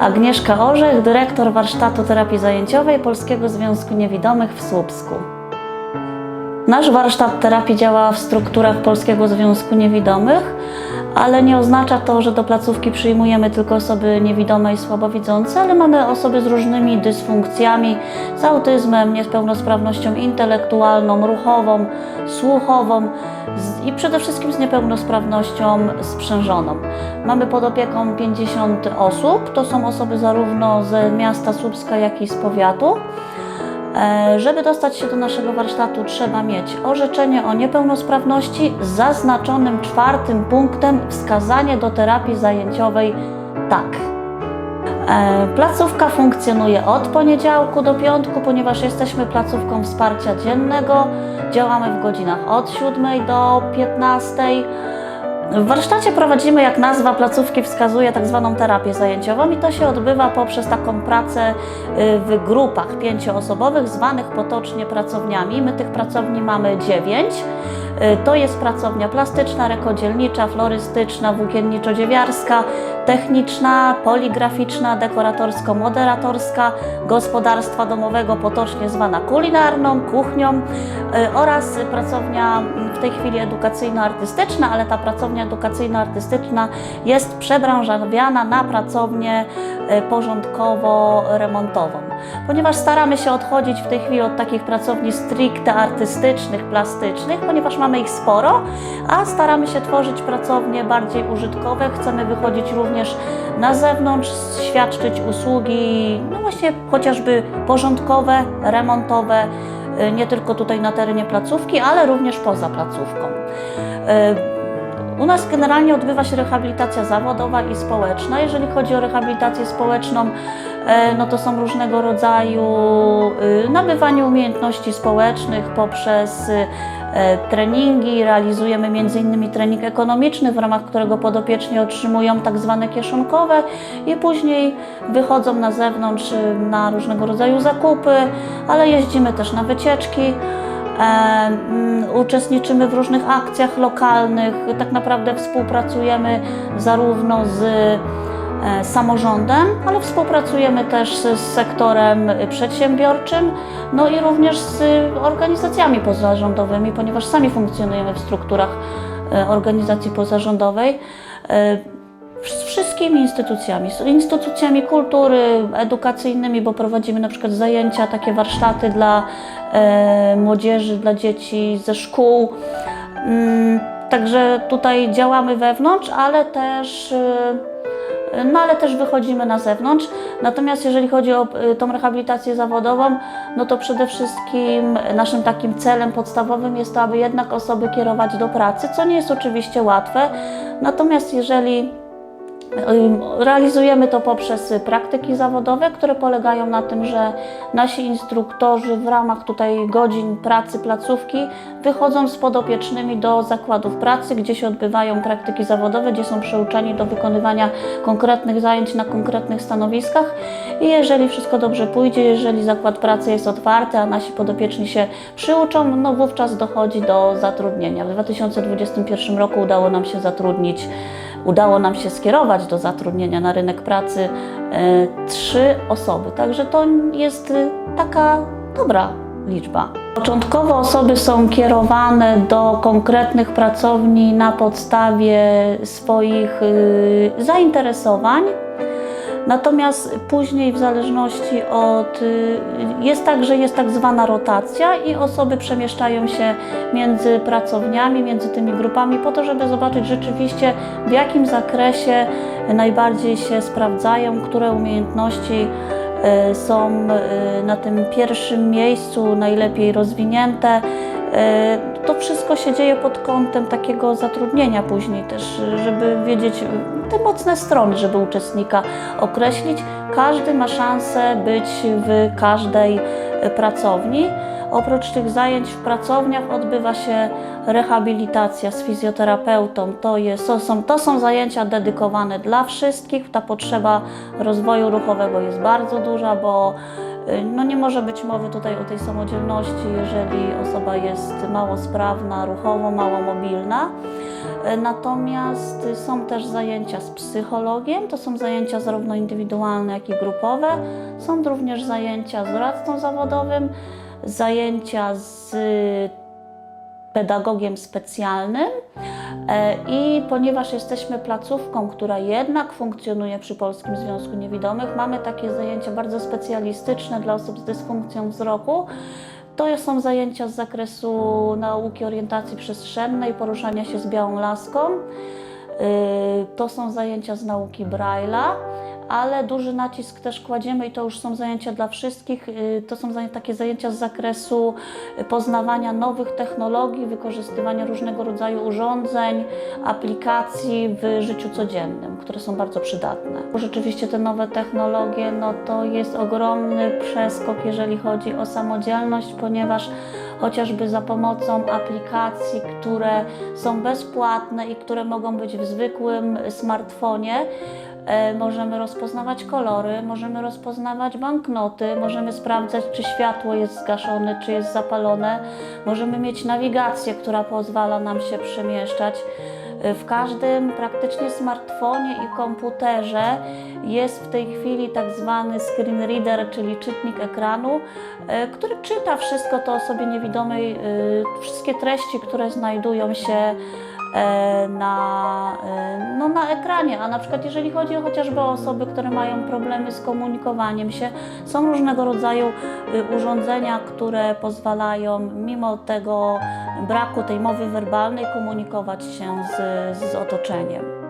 Agnieszka Orzech, dyrektor warsztatu terapii zajęciowej Polskiego Związku Niewidomych w Słupsku. Nasz warsztat terapii działa w strukturach Polskiego Związku Niewidomych, ale nie oznacza to, że do placówki przyjmujemy tylko osoby niewidome i słabowidzące, ale mamy osoby z różnymi dysfunkcjami, z autyzmem, niepełnosprawnością intelektualną, ruchową, słuchową i przede wszystkim z niepełnosprawnością sprzężoną. Mamy pod opieką 50 osób, to są osoby zarówno z miasta Słupska, jak i z powiatu. E, Żeby dostać się do naszego warsztatu, trzeba mieć orzeczenie o niepełnosprawności z zaznaczonym czwartym punktem wskazanie do terapii zajęciowej tak. E, Placówka funkcjonuje od poniedziałku do piątku, ponieważ jesteśmy placówką wsparcia dziennego. Działamy w godzinach od 7 do 15. W warsztacie prowadzimy, jak nazwa placówki wskazuje, tak zwaną terapię zajęciową i to się odbywa poprzez taką pracę y, w grupach pięcioosobowych, zwanych potocznie pracowniami. My tych pracowni mamy dziewięć. Y, To jest pracownia plastyczna, rekodzielnicza, florystyczna, włókienniczo-dziewiarska, techniczna, poligraficzna, dekoratorsko-moderatorska, gospodarstwa domowego, potocznie zwana kulinarną, kuchnią y, oraz pracownia mm, w tej chwili edukacyjno-artystyczna, ale ta pracownia edukacyjno-artystyczna jest przebranżawiana na pracownię porządkowo-remontową. Ponieważ staramy się odchodzić w tej chwili od takich pracowni stricte artystycznych, plastycznych, ponieważ mamy ich sporo, a staramy się tworzyć pracownie bardziej użytkowe. Chcemy wychodzić również na zewnątrz, świadczyć usługi, no właśnie chociażby porządkowe, remontowe, y, nie tylko tutaj na terenie placówki, ale również poza placówką. U nas generalnie odbywa się rehabilitacja zawodowa i społeczna. Jeżeli chodzi o rehabilitację społeczną, e, no to są różnego rodzaju y, nabywanie umiejętności społecznych poprzez y, e, treningi. Realizujemy m.in. trening ekonomiczny, w ramach którego podopieczni otrzymują tak zwane kieszonkowe i później wychodzą na zewnątrz y, na różnego rodzaju zakupy, ale jeździmy też na wycieczki. E, mm, Uczestniczymy w różnych akcjach lokalnych, tak naprawdę współpracujemy zarówno z e, samorządem, ale współpracujemy też z, sektorem przedsiębiorczym, no i również z organizacjami pozarządowymi, ponieważ sami funkcjonujemy w strukturach e, organizacji pozarządowej. Z wszystkimi instytucjami, z instytucjami kultury, edukacyjnymi, bo prowadzimy na przykład zajęcia, takie warsztaty dla młodzieży, dla dzieci ze szkół. Mm, Także tutaj działamy wewnątrz, ale też, e, no ale też wychodzimy na zewnątrz. Natomiast jeżeli chodzi o e, tą rehabilitację zawodową, no to przede wszystkim naszym takim celem podstawowym jest to, aby jednak osoby kierować do pracy, co nie jest oczywiście łatwe. Natomiast jeżeli Realizujemy to poprzez praktyki zawodowe, które polegają na tym, że nasi instruktorzy w ramach tutaj godzin pracy placówki wychodzą z podopiecznymi do zakładów pracy, gdzie się odbywają praktyki zawodowe, gdzie są przeuczeni do wykonywania konkretnych zajęć na konkretnych stanowiskach i jeżeli wszystko dobrze pójdzie, jeżeli zakład pracy jest otwarty, a nasi podopieczni się przyuczą, no wówczas dochodzi do zatrudnienia. W 2021 roku udało nam się zatrudnić udało nam się skierować do zatrudnienia na rynek pracy e, trzy osoby. Także to jest e, taka dobra liczba. Początkowo osoby są kierowane do konkretnych pracowni na podstawie swoich e, zainteresowań. Natomiast później, w zależności od. y, Jest tak, że jest tak zwana rotacja i osoby przemieszczają się między pracowniami, między tymi grupami, po to, żeby zobaczyć rzeczywiście, w jakim zakresie najbardziej się sprawdzają, które umiejętności y, są y, na tym pierwszym miejscu najlepiej rozwinięte. To wszystko się dzieje pod kątem takiego zatrudnienia później też, żeby wiedzieć te mocne strony, żeby uczestnika określić. Każdy ma szansę być w każdej y, pracowni. Oprócz tych zajęć w pracowniach odbywa się rehabilitacja z fizjoterapeutą. To, jest, to, są, to są zajęcia dedykowane dla wszystkich. Ta potrzeba rozwoju ruchowego jest bardzo duża, bo No nie może być mowy tutaj o tej samodzielności, jeżeli osoba jest mało sprawna, ruchowo, mało mobilna. Y, Natomiast są też zajęcia z psychologiem, to są zajęcia zarówno indywidualne, jak i grupowe. Są również zajęcia z doradcą zawodowym, zajęcia z pedagogiem specjalnym. E, I ponieważ jesteśmy placówką, która jednak funkcjonuje przy Polskim Związku Niewidomych, mamy takie zajęcia bardzo specjalistyczne dla osób z dysfunkcją wzroku. To są zajęcia z zakresu nauki orientacji przestrzennej, poruszania się z białą laską. Y, To są zajęcia z nauki Braille'a, ale duży nacisk też kładziemy i to już są zajęcia dla wszystkich. y, To są takie zajęcia z zakresu poznawania nowych technologii, wykorzystywania różnego rodzaju urządzeń, aplikacji w życiu codziennym, które są bardzo przydatne. Rzeczywiście te nowe technologie, no to jest ogromny przeskok, jeżeli chodzi o samodzielność, ponieważ chociażby za pomocą aplikacji, które są bezpłatne i które mogą być w zwykłym smartfonie, możemy rozpoznawać kolory, możemy rozpoznawać banknoty, możemy sprawdzać, czy światło jest zgaszone, czy jest zapalone, możemy mieć nawigację, która pozwala nam się przemieszczać. E, W każdym praktycznie smartfonie i komputerze jest w tej chwili tak zwany screen reader, czyli czytnik ekranu, e, który czyta wszystko to osobie niewidomej, e, wszystkie treści, które znajdują się e, na, e, no, na ekranie. A na przykład jeżeli chodzi chociażby o osoby, które mają problemy z komunikowaniem się, są różnego rodzaju y, urządzenia, które pozwalają mimo tego braku tej mowy werbalnej komunikować się z, z otoczeniem.